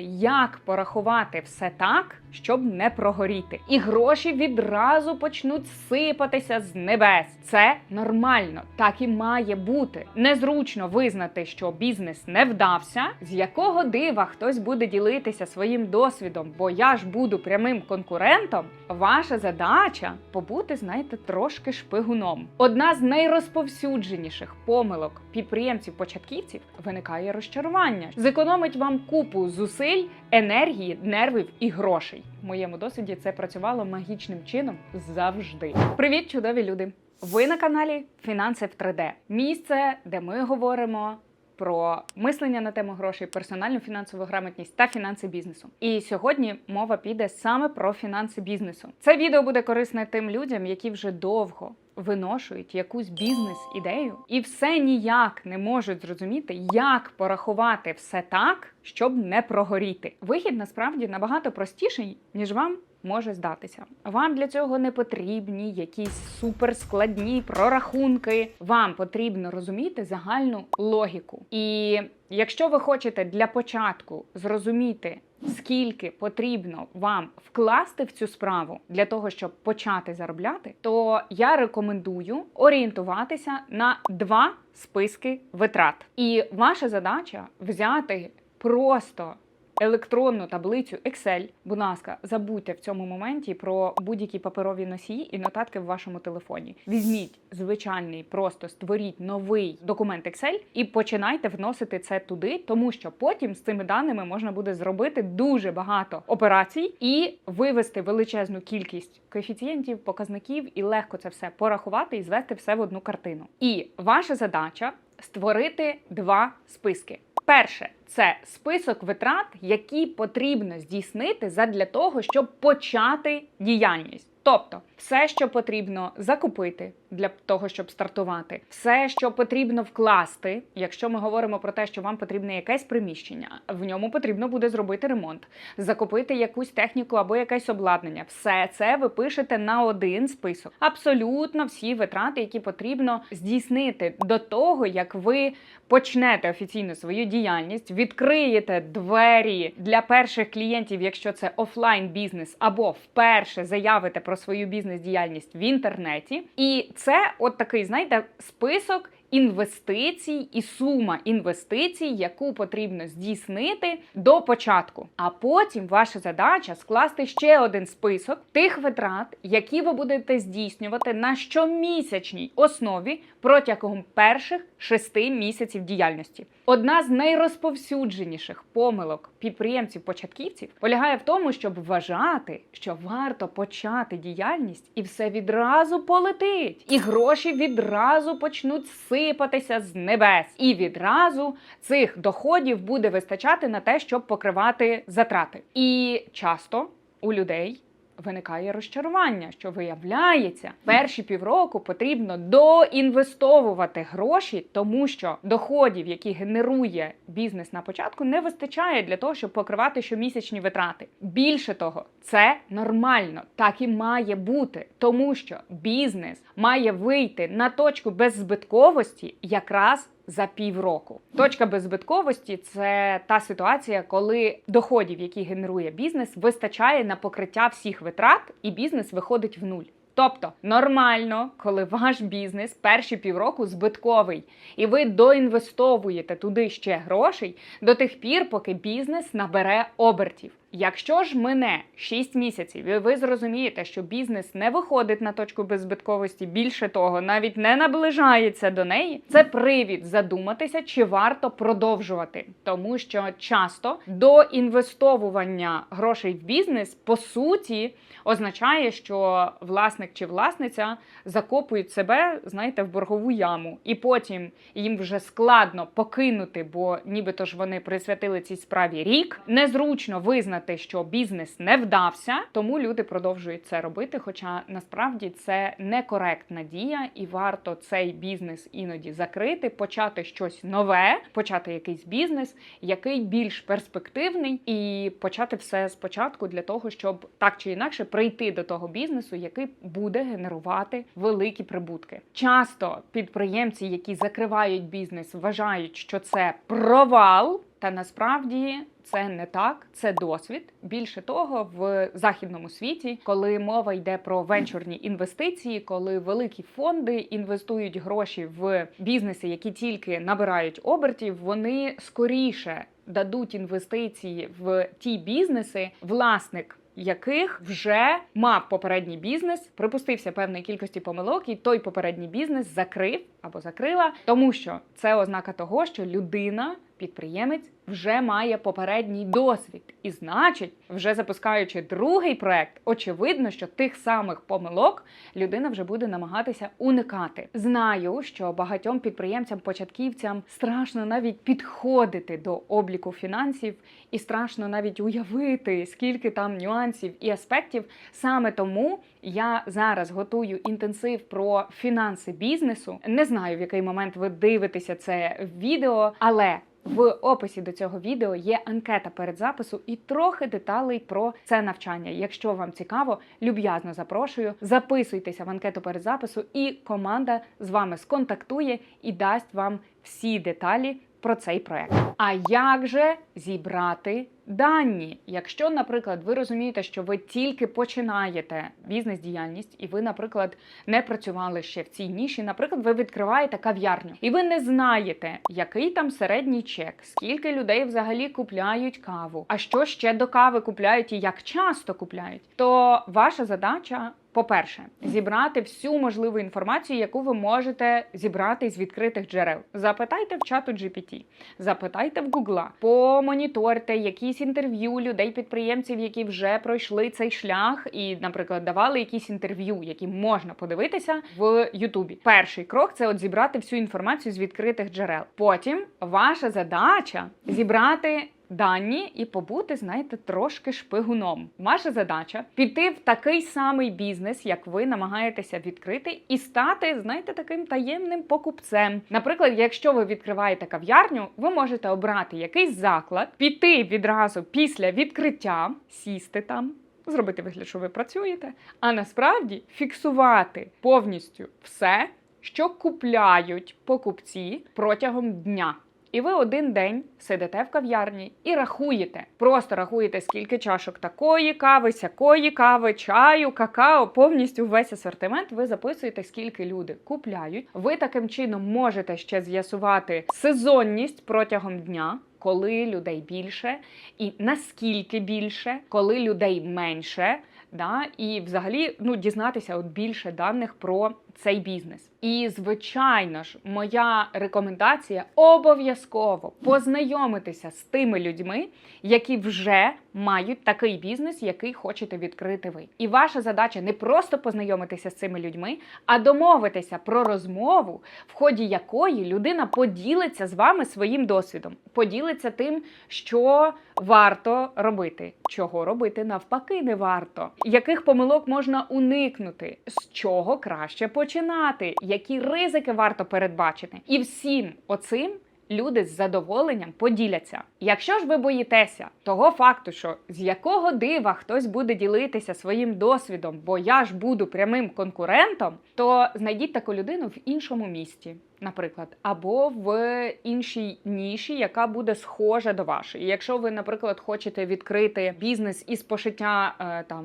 Як порахувати все так, щоб не прогоріти, і гроші відразу почнуть сипатися з небес. Це нормально, так і має бути. Незручно визнати, що бізнес не вдався. З якого дива хтось буде ділитися своїм досвідом, бо я ж буду прямим конкурентом. Ваша задача побути, знаєте, трошки шпигуном. Одна з найрозповсюдженіших помилок підприємців-початківців виникає розчарування. Зекономить вам купу зусиль, енергії, нервів і грошей. В моєму досвіді це працювало магічним чином завжди. Привіт, чудові люди! Ви на каналі Фінанси в 3D. Місце, де ми говоримо. Про мислення на тему грошей, персональну фінансову грамотність та фінанси бізнесу. І сьогодні мова піде саме про фінанси бізнесу. Це відео буде корисне тим людям, які вже довго виношують якусь бізнес-ідею і все ніяк не можуть зрозуміти, як порахувати все так, щоб не прогоріти. Вихід насправді набагато простіший, ніж вам може здатися. Вам для цього не потрібні якісь суперскладні прорахунки. Вам потрібно розуміти загальну логіку. І якщо ви хочете для початку зрозуміти, скільки потрібно вам вкласти в цю справу для того, щоб почати заробляти, то я рекомендую орієнтуватися на два списки витрат. І ваша задача взяти просто електронну таблицю Excel. Будь ласка, забудьте в цьому моменті про будь-які паперові носії і нотатки в вашому телефоні. Візьміть звичайний, просто створіть новий документ Excel і починайте вносити це туди, тому що потім з цими даними можна буде зробити дуже багато операцій і вивести величезну кількість коефіцієнтів, показників і легко це все порахувати і звести все в одну картину. І ваша задача створити два списки. Перше це список витрат, які потрібно здійснити задля того, щоб почати діяльність. Тобто, все, що потрібно закупити для того, щоб стартувати, все, що потрібно вкласти, якщо ми говоримо про те, що вам потрібне якесь приміщення, в ньому потрібно буде зробити ремонт, закупити якусь техніку або якесь обладнання. Все це ви пишете на один список. Абсолютно всі витрати, які потрібно здійснити до того, як ви почнете офіційно свою діяльність, відкриєте двері для перших клієнтів, якщо це офлайн бізнес, або вперше заявите про свою бізнес-діяльність в інтернеті. І це от такий, знаєте, список. Інвестицій і сума інвестицій, яку потрібно здійснити до початку. А потім ваша задача скласти ще один список тих витрат, які ви будете здійснювати на щомісячній основі протягом перших шести місяців діяльності. Одна з найрозповсюдженіших помилок підприємців-початківців полягає в тому, щоб вважати, що варто почати діяльність, і все відразу полетить, і гроші відразу почнуть сипатися з небес, і відразу цих доходів буде вистачати на те, щоб покривати затрати. І часто у людей. Виникає розчарування, що виявляється, перші півроку потрібно доінвестовувати гроші, тому що доходів, які генерує бізнес на початку, не вистачає для того, щоб покривати щомісячні витрати. Більше того, це нормально, так і має бути, тому що бізнес має вийти на точку беззбитковості якраз за півроку. Точка беззбитковості це та ситуація, коли доходів, які генерує бізнес, вистачає на покриття всіх витрат, і бізнес виходить в нуль. Тобто нормально, коли ваш бізнес перші півроку збитковий, і ви доінвестовуєте туди ще грошей до тих пір, поки бізнес набере обертів. Якщо ж мине 6 місяців, і ви зрозумієте, що бізнес не виходить на точку беззбитковості, більше того, навіть не наближається до неї, це привід задуматися, чи варто продовжувати, тому що часто доінвестовування грошей в бізнес по суті означає, що власник чи власниця закопують себе, знаєте, в боргову яму, і потім їм вже складно покинути, бо нібито ж вони присвятили цій справі рік. Незручно визнати, що бізнес не вдався, тому люди продовжують це робити. Хоча насправді це некоректна дія, і варто цей бізнес іноді закрити, почати щось нове, почати якийсь бізнес, який більш перспективний, і почати все спочатку для того, щоб так чи інакше прийти до того бізнесу, який буде генерувати великі прибутки. Часто підприємці, які закривають бізнес, вважають, що це провал. Та насправді це не так, це досвід. Більше того, в західному світі, коли мова йде про венчурні інвестиції, коли великі фонди інвестують гроші в бізнеси, які тільки набирають обертів, вони скоріше дадуть інвестиції в ті бізнеси, власник. Яких вже мав попередній бізнес, припустився певної кількості помилок, і той попередній бізнес закрив або закрила, тому що це ознака того, що людина, підприємець, вже має попередній досвід, і значить, вже запускаючи другий проект, очевидно, що тих самих помилок людина вже буде намагатися уникати. Знаю, що багатьом підприємцям-початківцям страшно навіть підходити до обліку фінансів, і страшно навіть уявити, скільки там нюансів і аспектів. Саме тому я зараз готую інтенсив про фінанси бізнесу. Не знаю, в який момент ви дивитеся це відео, але в описі до цього відео є анкета перед запису і трохи деталей про це навчання. Якщо вам цікаво, люб'язно запрошую. Записуйтеся в анкету перед запису, і команда з вами сконтактує і дасть вам всі деталі про цей проект. А як же зібрати дані? Якщо, наприклад, ви розумієте, що ви тільки починаєте бізнес-діяльність, і ви, наприклад, не працювали ще в цій ніші, наприклад, ви відкриваєте кав'ярню, і ви не знаєте, який там середній чек, скільки людей взагалі купляють каву, а що ще до кави купляють і як часто купляють, то ваша задача. По-перше, зібрати всю можливу інформацію, яку ви можете зібрати з відкритих джерел. Запитайте в чату GPT, запитайте в Гугла, помоніторте якісь інтерв'ю людей-підприємців, які вже пройшли цей шлях, і, наприклад, давали якісь інтерв'ю, які можна подивитися в Ютубі. Перший крок це от зібрати всю інформацію з відкритих джерел. Потім ваша задача зібрати дані і побути, знаєте, трошки шпигуном. Ваша задача піти в такий самий бізнес, як ви намагаєтеся відкрити, і стати, знаєте, таким таємним покупцем. Наприклад, якщо ви відкриваєте кав'ярню, ви можете обрати якийсь заклад, піти відразу після відкриття, сісти там. Зробити вигляд, що ви працюєте, а насправді фіксувати повністю все, що купляють покупці протягом дня. І ви один день сидите в кав'ярні і рахуєте. Просто рахуєте, скільки чашок такої кави, сякої кави, чаю, какао, повністю весь асортимент. Ви записуєте, скільки люди купляють. Ви таким чином можете ще з'ясувати сезонність протягом дня. Коли людей більше, і наскільки більше, коли людей менше, да, і взагалі ну дізнатися от більше даних про цей бізнес. І звичайно ж, моя рекомендація обов'язково познайомитися з тими людьми, які вже мають такий бізнес, який хочете відкрити ви. І ваша задача не просто познайомитися з цими людьми, а домовитися про розмову, в ході якої людина поділиться з вами своїм досвідом, поділиться тим, що варто робити, чого робити навпаки не варто, яких помилок можна уникнути, з чого краще починати, які ризики варто передбачити. І всім оцим люди з задоволенням поділяться. Якщо ж ви боїтеся того факту, що з якого дива хтось буде ділитися своїм досвідом, бо я ж буду прямим конкурентом, то знайдіть таку людину в іншому місті. Наприклад, або в іншій ніші, яка буде схожа до вашої. Якщо ви, наприклад, хочете відкрити бізнес із пошиття е, там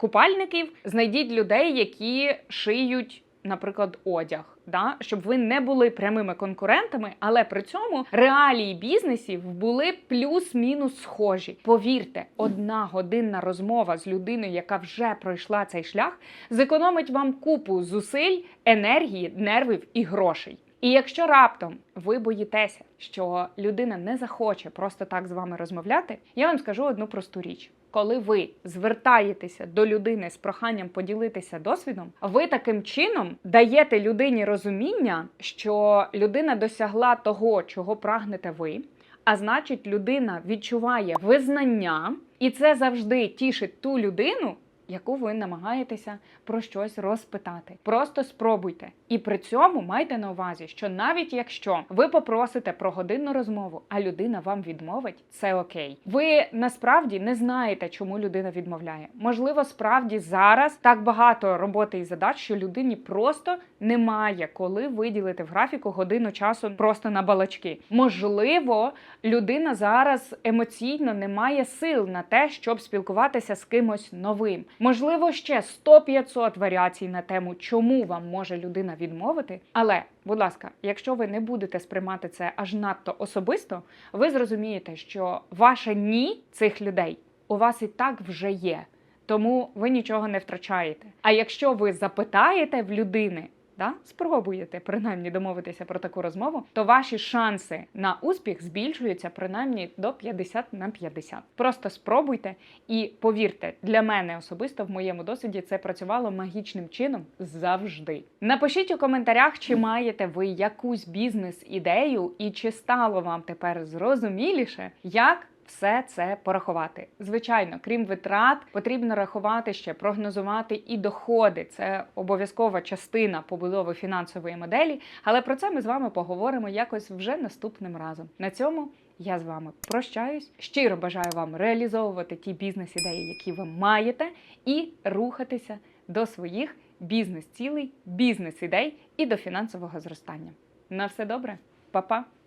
купальників, знайдіть людей, які шиють, наприклад, одяг, да? щоб ви не були прямими конкурентами, але при цьому реалії бізнесів були плюс-мінус схожі. Повірте, одна годинна розмова з людиною, яка вже пройшла цей шлях, зекономить вам купу зусиль, енергії, нервів і грошей. І якщо раптом ви боїтеся, що людина не захоче просто так з вами розмовляти, я вам скажу одну просту річ. Коли ви звертаєтеся до людини з проханням поділитися досвідом, ви таким чином даєте людині розуміння, що людина досягла того, чого прагнете ви. А значить, людина відчуває визнання, і це завжди тішить ту людину, яку ви намагаєтеся про щось розпитати. Просто спробуйте. І при цьому майте на увазі, що навіть якщо ви попросите про годинну розмову, а людина вам відмовить, це окей. Ви насправді не знаєте, чому людина відмовляє. Можливо, справді зараз так багато роботи і задач, що людині просто немає коли виділити в графіку годину часу просто на балачки. Можливо, людина зараз емоційно не має сил на те, щоб спілкуватися з кимось новим. Можливо, ще 100-500 варіацій на тему, чому вам може людина відмовити. Але, будь ласка, якщо ви не будете сприймати це аж надто особисто, ви зрозумієте, що ваше ні цих людей у вас і так вже є. Тому ви нічого не втрачаєте. А якщо ви запитаєте в людини, да, спробуєте принаймні домовитися про таку розмову, то ваші шанси на успіх збільшуються принаймні до 50 на 50. Просто спробуйте і повірте, для мене особисто в моєму досвіді це працювало магічним чином завжди. Напишіть у коментарях, чи маєте ви якусь бізнес-ідею, і чи стало вам тепер зрозуміліше, як все це порахувати. Звичайно, крім витрат, потрібно рахувати ще прогнозувати і доходи. Це обов'язкова частина побудови фінансової моделі. Але про це ми з вами поговоримо якось вже наступним разом. На цьому я з вами прощаюсь. Щиро бажаю вам реалізовувати ті бізнес-ідеї, які ви маєте, і рухатися до своїх бізнес-цілей, бізнес-ідей і до фінансового зростання. На все добре, Па-па!